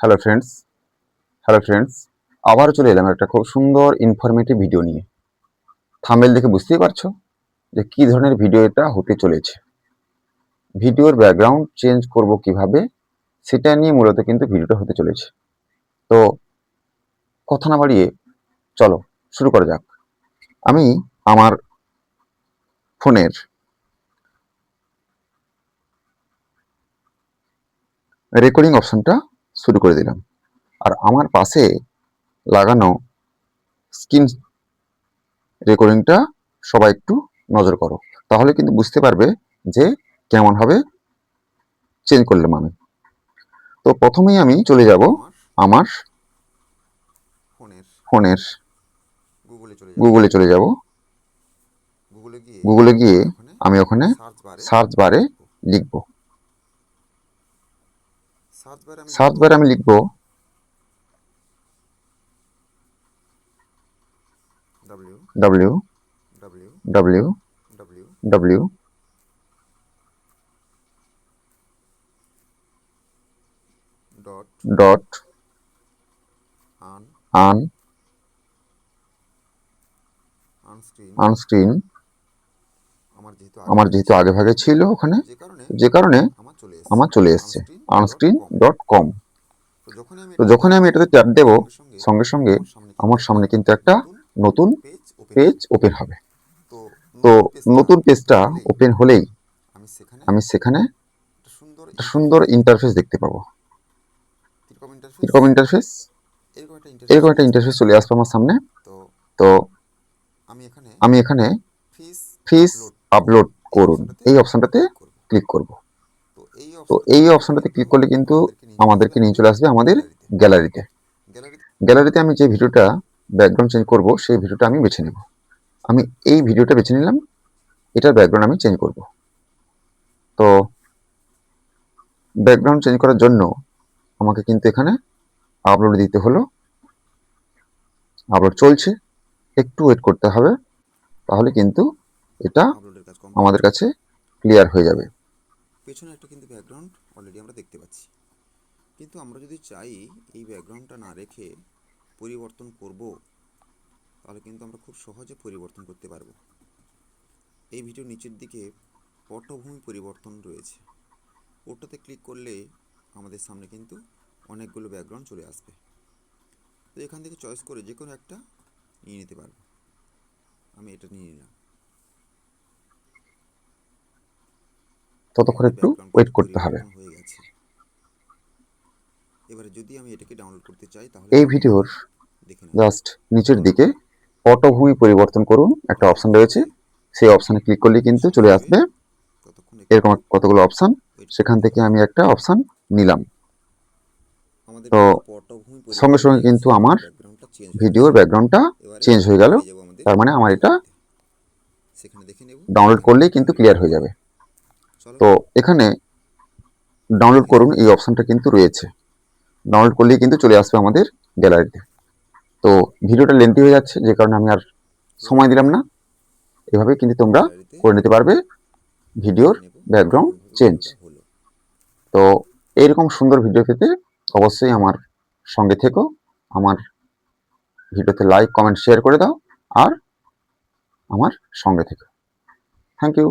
Hello friends hello friends আবার চলে এলাম একটা খুব সুন্দর ইনফরমেটিভ ভিডিও নিয়ে। থামেল দেখে বুঝতেই পারছ যে কি ধরনের ভিডিও এটা হতে চলেছে। ভিডিওর ব্যাকগ্রাউন্ড চেঞ্জ করব কীভাবে, সেটা নিয়ে মূলত কিন্তু ভিডিওটা হতে চলেছে। তো কথা না বাড়িয়ে চলো শুরু করা যাক। আমি আমার ফোনের রেকর্ডিং অপশনটা শুরু করে দিলাম। আর আমার পাশে লাগানো স্ক্রিন রেকর্ডিংটা সবাই একটু নজর করো। তাহলে কিন্তু বুঝতে পারবে যে কেমন হবে চেঞ্জ করলাম আমি তো প্রথমেই আমি চলে যাব আমার ফোনের। গুগলে চলে গুগলে চলে যাব। গুগলে গিয়ে আমি ওখানে সার্চ বারে লিখব। সার্চ বারে আমি লিখব। ডাব্লিউ ডাব্লিউ ডাব্লিউ ডট আন আন আনস্ক্রিন আমার যেহেতু আমার যেহেতু আগে ভাগে ছিল ওখানে যে কারণে আমার চলে এসেছে। Unscreen dot com. তো যখনই আমি এটাতে ট্যাপ দেব সঙ্গে সঙ্গে আমার সামনে কিন্তু একটা নতুন পেজ ওপেন হবে। তো নতুন পেজটা ওপেন হলেই আমি সেখানে আমি সেখানে একটা সুন্দর ইন্টারফেস দেখতে পাবো। এরকম ইন্টারফেস এরকম একটা ইন্টারফেস এরকম একটা ইন্টারফেস চলে আসবে আমার সামনে। তো তো আমি এখানে আমি এখানে ফিস ফিস আপলোড করুন। এই অপশনটাতে ক্লিক করব। তো এই অপশনটাতে ক্লিক করলে কিন্তু আমাদেরকে নিয়ে চলে আসবে আমাদের গ্যালারিতে গ্যালারিতে আমি যে ভিডিওটা ব্যাকগ্রাউন্ড চেঞ্জ করব, সেই ভিডিওটা আমি বেছে নেব। আমি এই ভিডিওটা বেছে নিলাম, এটার ব্যাকগ্রাউন্ড আমি চেঞ্জ করব। তো ব্যাকগ্রাউন্ড চেঞ্জ করার জন্য আমাকে কিন্তু এখানে আপলোড দিতে হলো। আপলোড চলছে, একটু ওয়েট করতে হবে, তাহলে কিন্তু এটা আমাদের কাছে ক্লিয়ার হয়ে যাবে। পেছনে একটা কিন্তু ব্যাকগ্রাউন্ড অলরেডি আমরা দেখতে পাচ্ছি। কিন্তু আমরা যদি চাই এই ব্যাকগ্রাউন্ডটা না রেখে পরিবর্তন করব, তাহলে কিন্তু আমরা খুব সহজে পরিবর্তন করতে পারব। এই ভিডিওর নিচের দিকে পটভূমি পরিবর্তন রয়েছে। ওটাতে ক্লিক করলে আমাদের সামনে কিন্তু অনেকগুলো ব্যাকগ্রাউন্ড চলে আসবে। তো এখান থেকে চয়েস করে যে কোনো একটা নিয়ে নিতে পারব। আমি এটা নিয়ে নিলাম। ততক্ষণ একটু ওয়েট করতে হবে। এবারে যদি আমি এটাকে ডাউনলোড করতে চাই তাহলে এই ভিডিওর জাস্ট নিচের দিকে পটভূমি পরিবর্তন করুন একটা অপশন রয়েছে। সেই অপশানে ক্লিক করলে কিন্তু চলে আসবে। এরকম কতগুলো অপশান সেখান থেকে আমি একটা অপশান নিলাম। তো সঙ্গে সঙ্গে কিন্তু আমার ভিডিওর ব্যাকগ্রাউন্ডটা চেঞ্জ হয়ে গেল। তার মানে আমার এটা সেখানে দেখে ডাউনলোড করলেই কিন্তু ক্লিয়ার হয়ে যাবে। তো এখানে ডাউনলোড করুন এই অপশানটা কিন্তু রয়েছে। ডাউনলোড করলেই কিন্তু চলে আসবে আমাদের গ্যালারিতে তো ভিডিওটা লেন্থি হয়ে যাচ্ছে যে কারণে আমি আর সময় দিলাম না। এভাবে কিন্তু তোমরা করে নিতে পারবে ভিডিওর ব্যাকগ্রাউন্ড চেঞ্জ তো এইরকম সুন্দর ভিডিও পেতে অবশ্যই আমার সঙ্গে থেকো আমার ভিডিওতে লাইক কমেন্ট শেয়ার করে দাও আর আমার সঙ্গে থেকো। Thank you